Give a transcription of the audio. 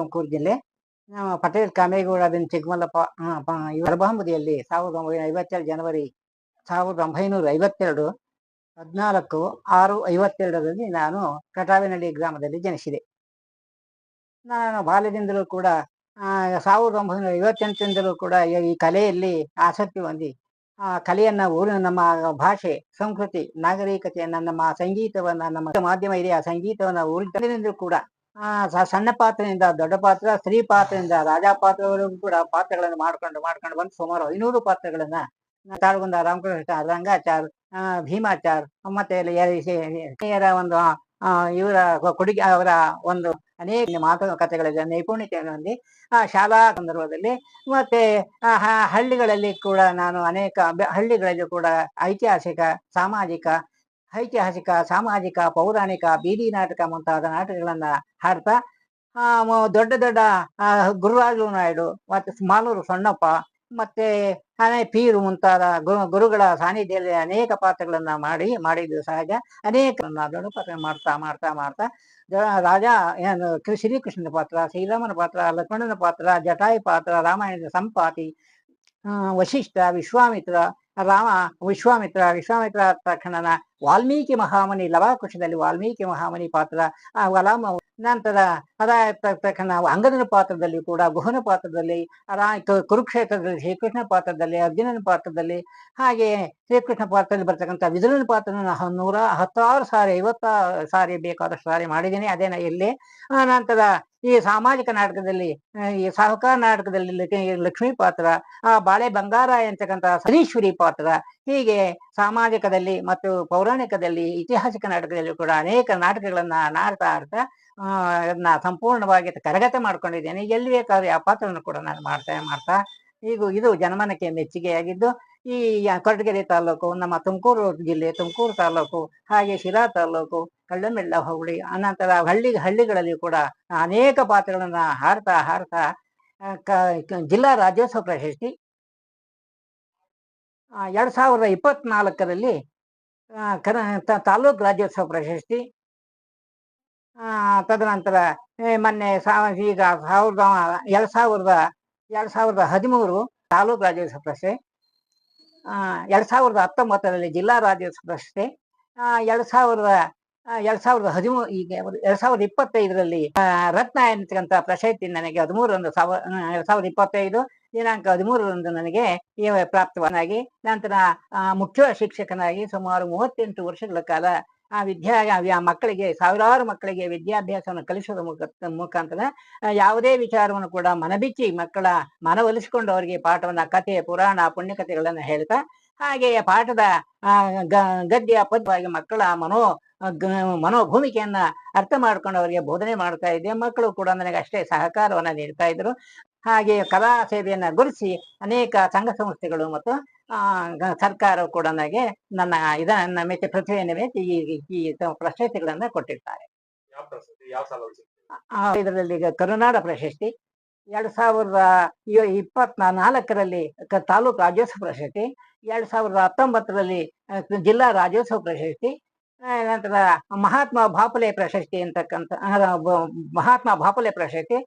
ತುಮಕೂರು ಜಿಲ್ಲೆ ಪಟೇಲ್ ಕಾಮೇಗೌಡ ಬಿನ್ ಚಿಕ್ಕಮಲ್ಲಪ್ಪ ಬಹಮದಿಯಲ್ಲಿ ಸಾವಿರದ ಒಂಬೈನೂರ ಐವತ್ತೆರಡು ಜನವರಿ ಸಾವಿರದ ಒಂಬೈನೂರ ಐವತ್ತೆರಡು, ಹದಿನಾಲ್ಕು, ಆರು, ಐವತ್ತೆರಡರಲ್ಲಿ ನಾನು ಕಟಾವಿನಹಳ್ಳಿ ಗ್ರಾಮದಲ್ಲಿ ಜನಿಸಿದೆ. ನಾನು ಬಾಲ್ಯದಿಂದಲೂ ಕೂಡ ಸಾವಿರದ ಒಂಬೈನೂರ ಐವತ್ತೆಂಟರಿಂದಲೂ ಕೂಡ ಈ ಕಲೆಯಲ್ಲಿ ಆಸಕ್ತಿ ಹೊಂದಿ, ಆ ಕಲೆಯನ್ನ ಊರಿನ ನಮ್ಮ ಭಾಷೆ, ಸಂಸ್ಕೃತಿ, ನಾಗರಿಕತೆಯನ್ನ, ನಮ್ಮ ಸಂಗೀತವನ್ನ, ನಮ್ಮ ಮಾಧ್ಯಮ ಇದೆ ಆ ಸಂಗೀತವನ್ನ ಊರಿನಿಂದಲೂ ಕೂಡ ಆ ಸಣ್ಣ ಪಾತ್ರದಿಂದ ದೊಡ್ಡ ಪಾತ್ರ, ಸ್ತ್ರೀ ಪಾತ್ರದಿಂದ ರಾಜಾ ಪಾತ್ರವರೆಗೂ ಕೂಡ ಪಾತ್ರಗಳನ್ನು ಮಾಡ್ಕೊಂಡು ಮಾಡ್ಕೊಂಡು ಬಂದು ಸುಮಾರು ಐನೂರು ಪಾತ್ರಗಳನ್ನ ತಾಳ್ಗುಂದ ರಾಮಕೃಷ್ಣ ರಂಗಾಚಾರ್ ಭೀಮಾಚಾರ್, ಮತ್ತೆ ಹಿರಿಯರ ಒಂದು ಇವರ ಕೊಡುಗೆ, ಅವರ ಒಂದು ಅನೇಕ ಮಾತು ನೈಪುಣ್ಯತೆಯನ್ನು ಹೊಂದಿ ಶಾಲಾ ಸಂದರ್ಭದಲ್ಲಿ, ಮತ್ತೆ ಹಳ್ಳಿಗಳಲ್ಲಿ ಕೂಡ ನಾನು ಅನೇಕ ಹಳ್ಳಿಗಳಲ್ಲಿ ಕೂಡ ಐತಿಹಾಸಿಕ, ಸಾಮಾಜಿಕ ಐತಿಹಾಸಿಕ, ಸಾಮಾಜಿಕ, ಪೌರಾಣಿಕ, ಬೀದಿ ನಾಟಕ ಮುಂತಾದ ನಾಟಕಗಳನ್ನ ಹಾಡ್ತಾ ದೊಡ್ಡ ದೊಡ್ಡ ಗುರುರಾಜು ನಾಯ್ಡು, ಮತ್ತೆ ಮಾಲೂರು ಸಣ್ಣಪ್ಪ ಮತ್ತೆ ಅನೇ ಪೀರು ಮುಂತಾದ ಗುರು, ಗುರುಗಳ ಸಾನ್ನಿಧ್ಯದಲ್ಲಿ ಅನೇಕ ಪಾತ್ರಗಳನ್ನ ಮಾಡಿ, ಮಾಡಿದ್ದು ಸಹಜ. ಅನೇಕ ದೊಡ್ಡ ಪಾತ್ರ ಮಾಡ್ತಾ ಮಾಡ್ತಾ ಮಾಡ್ತಾ ರಾಜ, ಏನು ಶ್ರೀಕೃಷ್ಣನ ಪಾತ್ರ, ಶ್ರೀರಾಮನ ಪಾತ್ರ, ಲಕ್ಷ್ಮಣನ ಪಾತ್ರ, ಜಟಾಯಿ ಪಾತ್ರ, ರಾಮಾಯಣದ ಸಂಪಾತಿ ವಶಿಷ್ಠ, ವಿಶ್ವಾಮಿತ್ರ ರಾಮ, ವಿಶ್ವಾಮಿತ್ರ ವಿಶ್ವಾಮಿತ್ರ ತಕ್ಷಣನ ವಾಲ್ಮೀಕಿ ಮಹಾಮನಿ, ಲವಾಕುಶದಲ್ಲಿ ವಾಲ್ಮೀಕಿ ಮಹಾಮನಿ ಪಾತ್ರ ವಲಾಮ ನಂತರ ಅದಾದ ತಕ್ಷಣ ಅಂಗದನ ಪಾತ್ರದಲ್ಲಿ ಕೂಡ, ಗುಹನ ಪಾತ್ರದಲ್ಲಿ ಕುರುಕ್ಷೇತ್ರದಲ್ಲಿ, ಶ್ರೀಕೃಷ್ಣ ಪಾತ್ರದಲ್ಲಿ, ಅರ್ಜುನನ ಪಾತ್ರದಲ್ಲಿ, ಹಾಗೆ ಶ್ರೀಕೃಷ್ಣ ಪಾತ್ರದಲ್ಲಿ ಬರ್ತಕ್ಕಂಥ ವಿದುರನ ಪಾತ್ರ ನೂರ ಹತ್ತಾರು ಸಾರಿ, ಐವತ್ತಾರು ಸಾರಿ ಬೇಕಾದಷ್ಟು ಸಾರಿ ಮಾಡಿದ್ದೀನಿ. ಅದೇನ ಇಲ್ಲಿ. ನಂತರ ಈ ಸಾಮಾಜಿಕ ನಾಟಕದಲ್ಲಿ ಈ ಸಾಹುಕಾರ ನಾಟಕದಲ್ಲಿ ಲಕ್ಷ್ಮೀ- ಪಾತ್ರ, ಆ, ಬಾಳೆ ಬಂಗಾರ ಎಂತಕ್ಕಂತಹ ಸನೀಶ್ವರಿ ಪಾತ್ರ, ಹೀಗೆ ಸಾಮಾಜಿಕದಲ್ಲಿ ಮತ್ತು ಪೌರಾಣಿಕದಲ್ಲಿ ಐತಿಹಾಸಿಕ ನಾಟಕದಲ್ಲಿ ಕೂಡ ಅನೇಕ ನಾಟಕಗಳನ್ನ ನಾಡ್ತಾ ಆಡ್ತಾ ಅದನ್ನ ಸಂಪೂರ್ಣವಾಗಿ ಕರಗತ ಮಾಡ್ಕೊಂಡಿದ್ದೇನೆ. ಎಲ್ಲಿ ಬೇಕಾದ್ರೆ ಆ ಪಾತ್ರವನ್ನು ಕೂಡ ನಾನು ಮಾಡ್ತಾ ಮಾಡ್ತಾ ಈಗ ಇದು ಜನಮನಕ್ಕೆ ಮೆಚ್ಚುಗೆಯಾಗಿದ್ದು, ಈ ಕೊರಟಗೆರೆ ತಾಲೂಕು, ನಮ್ಮ ತುಮಕೂರು ಜಿಲ್ಲೆ, ತುಮಕೂರು ತಾಲೂಕು, ಹಾಗೆ ಶಿರಾ ತಾಲೂಕು ಕಳ್ಳಮೆಳ್ಳ ಹೊಗಳಿ. ಅನಂತರ ಹಳ್ಳಿ, ಹಳ್ಳಿಗಳಲ್ಲಿ ಕೂಡ ಅನೇಕ ಪಾತ್ರಗಳನ್ನ ಹಾರತಾ ಕ- ಜಿಲ್ಲಾ ರಾಜ್ಯೋತ್ಸವ ಪ್ರಶಸ್ತಿ ಎರಡ್ ಸಾವಿರದ ಇಪ್ಪತ್ನಾಲ್ಕರಲ್ಲಿ ಕರ ತಾಲೂಕು ರಾಜ್ಯೋತ್ಸವ ಪ್ರಶಸ್ತಿ ತದನಂತರ ಮೊನ್ನೆ ಸಾವ ಈಗ ಸಾವಿರದ, ಎರಡ್ ಸಾವಿರದ ಎರಡ್ ಸಾವಿರದ ಹದಿಮೂರು ತಾಲೂಕು ರಾಜ್ಯೋತ್ಸವ ಪ್ರಶಸ್ತಿ ಎರಡ್ ಸಾವಿರದ ಹತ್ತೊಂಬತ್ತರಲ್ಲಿ ಜಿಲ್ಲಾ ರಾಜ್ಯೋತ್ಸವ ಪ್ರಶಸ್ತಿ ಎರಡ್ ಸಾವಿರದ ಎರಡ್ ಸಾವಿರದ ಹದಿಮೂರು ಈಗ ಎರಡ್ ಸಾವಿರದ ಇಪ್ಪತ್ತೈದರಲ್ಲಿ ರತ್ನ ಎನ್ನತಕ್ಕಂಥ ಪ್ರಶಸ್ತಿ ನನಗೆ ಹದಿಮೂರರಂದು ಸಾವಿರ ಎರಡ್ ಸಾವಿರದ ಇಪ್ಪತ್ತೈದು, ದಿನಾಂಕ ಹದಿಮೂರರಂದು ನನಗೆ ಪ್ರಾಪ್ತವನಾಗಿ ನಂತರ ಮುಖ್ಯ ಶಿಕ್ಷಕನಾಗಿ ಸುಮಾರು ಮೂವತ್ತೆಂಟು ವರ್ಷಗಳ ಕಾಲ ಆ ವಿದ್ಯಾ, ಆ ಮಕ್ಕಳಿಗೆ, ಸಾವಿರಾರು ಮಕ್ಕಳಿಗೆ ವಿದ್ಯಾಭ್ಯಾಸವನ್ನು ಕಲಿಸುವ ಮುಖ ಮುಖಾಂತರ ಯಾವುದೇ ವಿಚಾರವನ್ನು ಕೂಡ ಮನಬಿಚ್ಚಿ ಮಕ್ಕಳ, ಮನವೊಲಿಸಿಕೊಂಡು ಅವರಿಗೆ ಪಾಠವನ್ನ, ಕಥೆ, ಪುರಾಣ, ಪುಣ್ಯಕಥೆಗಳನ್ನು ಹೇಳ್ತಾ, ಹಾಗೆಯೇ ಪಾಠದ ಗದ್ಯ ಪದ್ಯವಾಗಿ ಮಕ್ಕಳ ಮನೋ ಮನೋಭೂಮಿಕೆಯನ್ನ ಅರ್ಥ ಮಾಡ್ಕೊಂಡು ಅವರಿಗೆ ಬೋಧನೆ ಮಾಡ್ತಾ ಇದ್ದೆ. ಮಕ್ಕಳು ಕೂಡ ನನಗೆ ಅಷ್ಟೇ ಸಹಕಾರವನ್ನ ನೀಡ್ತಾ ಇದ್ರು ಹಾಗೆ ಕಲಾ ಸೇವೆಯನ್ನ ಗುರುತಿಸಿ ಅನೇಕ ಸಂಘ ಸಂಸ್ಥೆಗಳು ಮತ್ತು ಸರ್ಕಾರವು ಕೂಡ ನನಗೆ ನನ್ನ ಇದನ್ನ ಮೆಚ್ಚಿ ಪ್ರತಿಭೆಯನ್ನು ಮೆಚ್ಚಿ ಈ ಈ ಪ್ರಶಸ್ತಿಗಳನ್ನ ಕೊಟ್ಟಿರ್ತಾರೆ. ಇದರಲ್ಲಿ ಈಗ ಕರುನಾಡ ಪ್ರಶಸ್ತಿ ಎರಡ್ ಸಾವಿರದ ಇಪ್ಪತ್ ಇಪ್ಪತ್ನಾ ನಾಲ್ಕರಲ್ಲಿ ತಾಲೂಕು ರಾಜ್ಯೋತ್ಸವ ಪ್ರಶಸ್ತಿ ಎರಡ್ ಸಾವಿರದ ಹತ್ತೊಂಬತ್ತರಲ್ಲಿ ಜಿಲ್ಲಾ ರಾಜ್ಯೋತ್ಸವ ಪ್ರಶಸ್ತಿ ನಂತರ ಮಹಾತ್ಮ ಬಾಪುಲೆ ಪ್ರಶಸ್ತಿ ಅಂತಕ್ಕಂಥ ಮಹಾತ್ಮ ಬಾಪುಲೆ ಪ್ರಶಸ್ತಿ